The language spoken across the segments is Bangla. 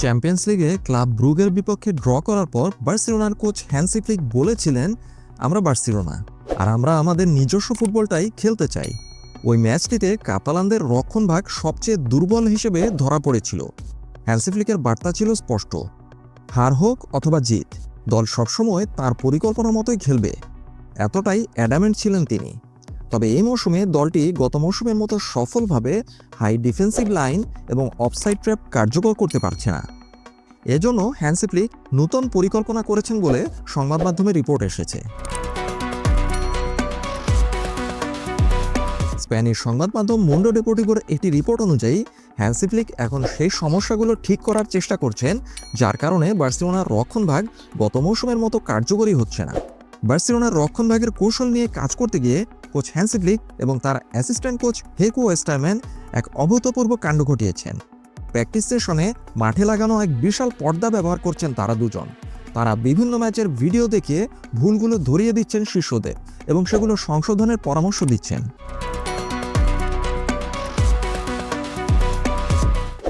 চ্যাম্পিয়ন্স লিগে ক্লাব ব্রুগের বিপক্ষে ড্র করার পর বার্সেলোনার কোচ হ্যান্সি ফ্লিক বলেছিলেন, আমরা বার্সেলোনা, আর আমরা আমাদের নিজস্ব ফুটবলটাই খেলতে চাই। ওই ম্যাচটিতে কাতালানদের রক্ষণভাগ সবচেয়ে দুর্বল হিসেবে ধরা পড়েছিল। হ্যান্সি ফ্লিকের বার্তা ছিল স্পষ্ট, হার হোক অথবা জিত, দল সবসময় তার পরিকল্পনা মতোই খেলবে। এতটাই অ্যাডামেন্ট ছিলেন তিনি। তবে এই মৌসুমে দলটি গত মৌসুমের মতো সফলভাবে হাই ডিফেন্সিভ লাইন এবং অফসাইড ট্র্যাপ কার্যকর করতে পারছে না। এজন্য হ্যান্সিপ্লিক নতুন পরিকল্পনা করেছেন বলে সংবাদ মাধ্যমে রিপোর্ট এসেছে। স্প্যানিশ সংবাদ মাধ্যম মুন্ডো ডেপোটিভোর একটি রিপোর্ট অনুযায়ী হ্যান্সিফ্লিক এখন সেই সমস্যাগুলো ঠিক করার চেষ্টা করছেন, যার কারণে বার্সেলোনার রক্ষণভাগ গত মৌসুমের মতো কার্যকরী হচ্ছে না। বার্সেলোনার রক্ষণভাগের কৌশল নিয়ে কাজ করতে গিয়ে কোচ হ্যান্সিফ্লিক এবং তার অ্যাসিস্ট্যান্ট কোচ হেকো ওয়েস্টারম্যান এক অভূতপূর্ব কাণ্ড ঘটিয়েছেন। প্র্যাকটিস সেশনে মাঠে লাগানো এক বিশাল পর্দা ব্যবহার করছেন তারা দুজন। তারা বিভিন্ন ম্যাচের ভিডিও দেখিয়ে ভুলগুলো ধরিয়ে দিচ্ছেন শিষ্যদের এবং সেগুলো সংশোধনের পরামর্শ দিচ্ছেন।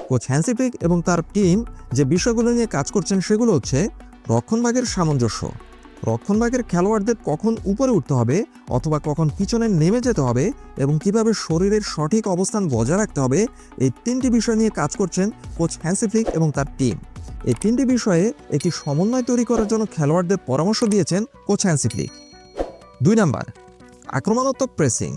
কোচ হ্যান্সিফ্লিক এবং তার টিম যে বিষয়গুলো নিয়ে কাজ করছেন সেগুলো হচ্ছে রক্ষণভাগের সামঞ্জস্য রক্ষণভাগের খেলোয়াড়দের কখন উপরে উঠতে হবে অথবা কখন পিছনে নেমে যেতে হবে এবং কীভাবে শরীরের সঠিক অবস্থান বজায় রাখতে হবে, এই তিনটি বিষয় নিয়ে কাজ করছেন কোচ হ্যান্সিফ্লিক এবং তার টিম। এই তিনটি বিষয়ে একটি সমন্বয় তৈরি করার জন্য খেলোয়াড়দের পরামর্শ দিয়েছেন কোচ হ্যান্সিফ্লিক দুই নাম্বার, আক্রমণাত্মক প্রেসিং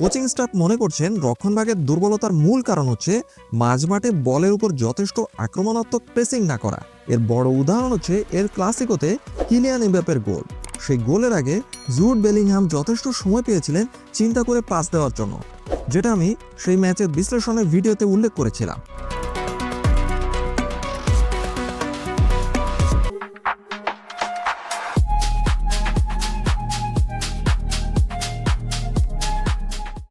কোচিং স্টাফ মনে করছেন রক্ষণভাগের দুর্বলতার মূল কারণ হচ্ছে মাঝমাঠে বলের উপর যথেষ্ট আক্রমণাত্মক প্রেসিং না করা। এর বড় উদাহরণ হচ্ছে এর ক্লাসিকোতে কিলিয়ান এমবাপের গোল। সেই গোলের আগে জুট বেলিংহাম যথেষ্ট সময় পেয়েছিলেন চিন্তা করে পাস দেওয়ার জন্য, যেটা আমি সেই ম্যাচের বিশ্লেষণের ভিডিওতে উল্লেখ করেছিলাম।